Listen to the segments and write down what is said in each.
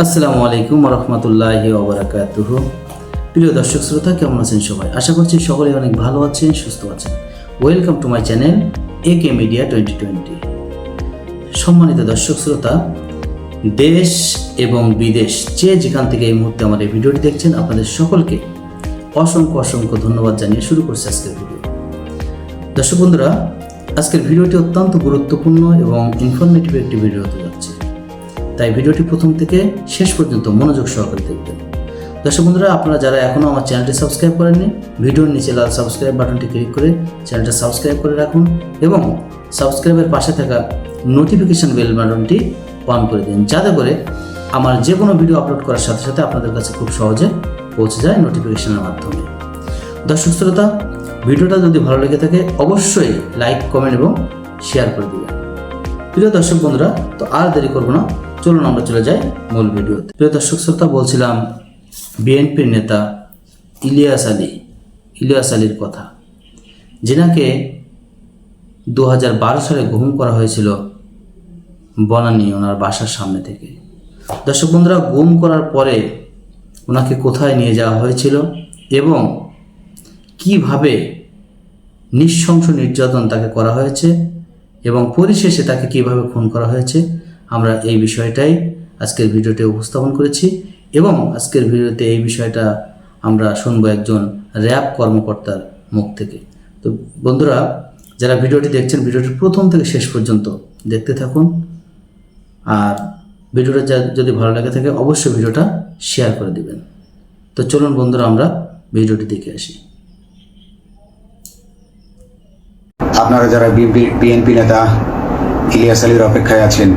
আসসালামু আলাইকুম রহমতুল্লাহি ওবরাকাতুহ। প্রিয় দর্শক শ্রোতা, কেমন আছেন সবাই? আশা করছি সকলে অনেক ভালো আছেন, সুস্থ আছেন। Welcome to my channel A K media twenty twenty সম্মানিত দর্শক শ্রোতা, দেশ এবং বিদেশ যে যেখান থেকে এই মুহূর্তে আমার এই ভিডিওটি দেখছেন, আপনাদের সকলকে অসংখ্য অসংখ্য ধন্যবাদ জানিয়ে শুরু করছি আজকের ভিডিও। দর্শক বন্ধুরা, আজকের ভিডিওটি অত্যন্ত গুরুত্বপূর্ণ এবং ইনফরমেটিভ একটি ভিডিও হতে তাই ভিডিওটি প্রথম থেকে শেষ পর্যন্ত মনোযোগ সহকারে দেখবেন। দর্শক বন্ধুরা, আপনারা যারা এখনও আমার চ্যানেলটি সাবস্ক্রাইব করেননি, ভিডিওর নিচে লাল সাবস্ক্রাইব বাটনটি ক্লিক করে চ্যানেলটা সাবস্ক্রাইব করে রাখুন এবং সাবস্ক্রাইবের পাশে থাকা নোটিফিকেশন বেল বাটনটি অন করে দিন, যাতে করে আমার যে কোনো ভিডিও আপলোড করার সাথে সাথে আপনাদের কাছে খুব সহজে পৌঁছে যায় নোটিফিকেশনের মাধ্যমে। দর্শক শ্রোতা, ভিডিওটা যদি ভালো লেগে থাকে, অবশ্যই লাইক, কমেন্ট এবং শেয়ার করে দিবেন। প্রিয় দর্শক বন্ধুরা, তো আর দেরি করব না। চলুন আমরা চলে যাই মূল ভিডিওতে। প্রিয় দর্শক শ্রোতা, বলছিলাম বিএনপির নেতা ইলিয়াস আলী, ইলিয়াস আলীর কথা। যিনাকে দু হাজার সালে গুম করা হয়েছিল বনানী ওনার বাসার সামনে থেকে। দর্শক বন্ধুরা, গুম করার পরে ওনাকে কোথায় নিয়ে যাওয়া হয়েছিল এবং কীভাবে নৃশংস নির্যাতন তাকে করা হয়েছে এবং পরিশেষে তাকে কীভাবে খুন করা হয়েছে আমরা এই বিষয়টাই আজকের ভিডিওতে উপস্থাপন করেছি এবং আজকের ভিডিওতে এই বিষয়টা আমরা শুনব একজন র্যাব কর্মকর্তার মুখ থেকে। তো বন্ধুরা, যারা ভিডিওটি দেখছেন ভিডিওটি প্রথম থেকে শেষ পর্যন্ত দেখতে থাকুন। আর ভিডিওটা যদি ভালো লাগে থাকে, অবশ্যই ভিডিওটা শেয়ার করে দিবেন। তো চলুন বন্ধুরা, আমরা ভিডিওটি দেখে আসি। আপনারা যারা বিএনপি নেতা, ইলিয়াস আলীর অপেক্ষায় আছেন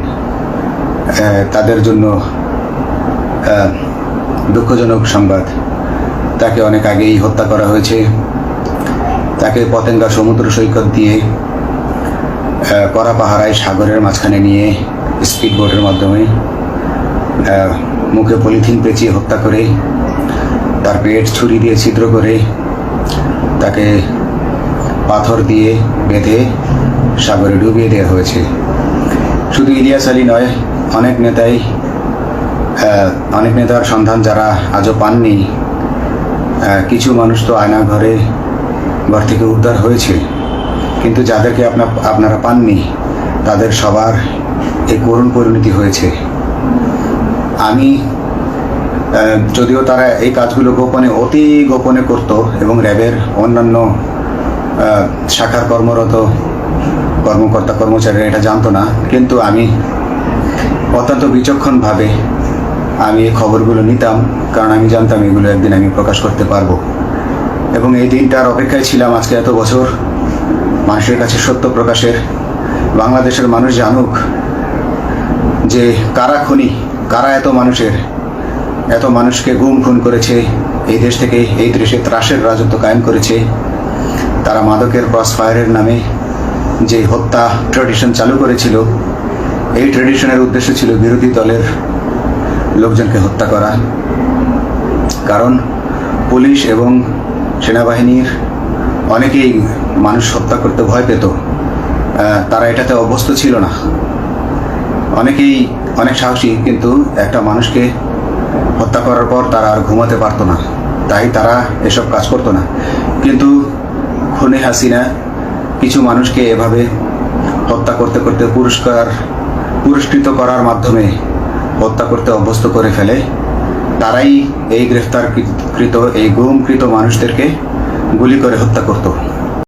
তাদের জন্য দুঃখজনক সংবাদ। তাকে অনেক আগেই হত্যা করা হয়েছে। তাকে পতেঙ্গা সমুদ্র সৈকত দিয়ে কড়া পাহারায় সাগরের মাঝখানে নিয়ে স্পিড বোটের মাধ্যমে মুখে পলিথিন পেঁচিয়ে হত্যা করে, তার পেট ছুরি দিয়ে ছিদ্র করে, তাকে পাথর দিয়ে বেঁধে সাগরে ডুবিয়ে দেওয়া হয়েছে। শুধু ইলিয়াস আলী নয় অনেক নেতাই অনেক নেতার সন্ধান যারা আজও পাননি কিছু মানুষ তো আয়না ঘরে ঘর থেকে উদ্ধার হয়েছে। কিন্তু যাদেরকে আপনার আপনারা পাননি, তাদের সবার এই করুণ পরিণতি হয়েছে। আমি যদিও তারা এই কাজগুলো গোপনে, অতি গোপনে করত এবং র্যাবের অন্যান্য শাখার কর্মরত কর্মকর্তা কর্মচারীরা এটা জানতো না। কিন্তু আমি অত্যন্ত বিচক্ষণভাবে আমি এই খবরগুলো নিতাম, কারণ আমি জানতাম এগুলো একদিন আমি প্রকাশ করতে পারব। এবং এই দিনটার অপেক্ষায় ছিলাম আজকে এত বছর। মানুষের কাছে সত্য প্রকাশের, বাংলাদেশের মানুষ জানুক যে কারা খনি, কারা এত মানুষের, এত মানুষকে গুম খুন করেছে, এই দেশ থেকে এই দেশে ত্রাসের রাজত্ব কায়েম করেছে। তারা মাদকের ক্রস ফায়ারের নামে যে হত্যা ট্রেডিশন চালু করেছিল এই ট্রেডিশনের উদ্দেশ্য ছিল বিরোধী দলের লোকজনকে হত্যা করা। কারণ পুলিশ এবং সেনাবাহিনীর অনেকেই মানুষ হত্যা করতে ভয় পেত। তারা এটাতে অভ্যস্ত ছিল না। অনেকেই অনেক সাহসী, কিন্তু একটা মানুষকে হত্যা করার পর তারা আর ঘুমাতে পারতো না। তাই তারা এসব কাজ করতো না। কিন্তু খুনে হাসিনা কিছু মানুষকে এভাবে হত্যা করতে করতে পুরস্কার পুরস্কৃত করার মাধ্যমে হত্যা করতে অভ্যস্ত করে ফেলে, তারাই এই গ্রেফতারকৃত এই গুমকৃত মানুষদেরকে গুলি করে হত্যা করত।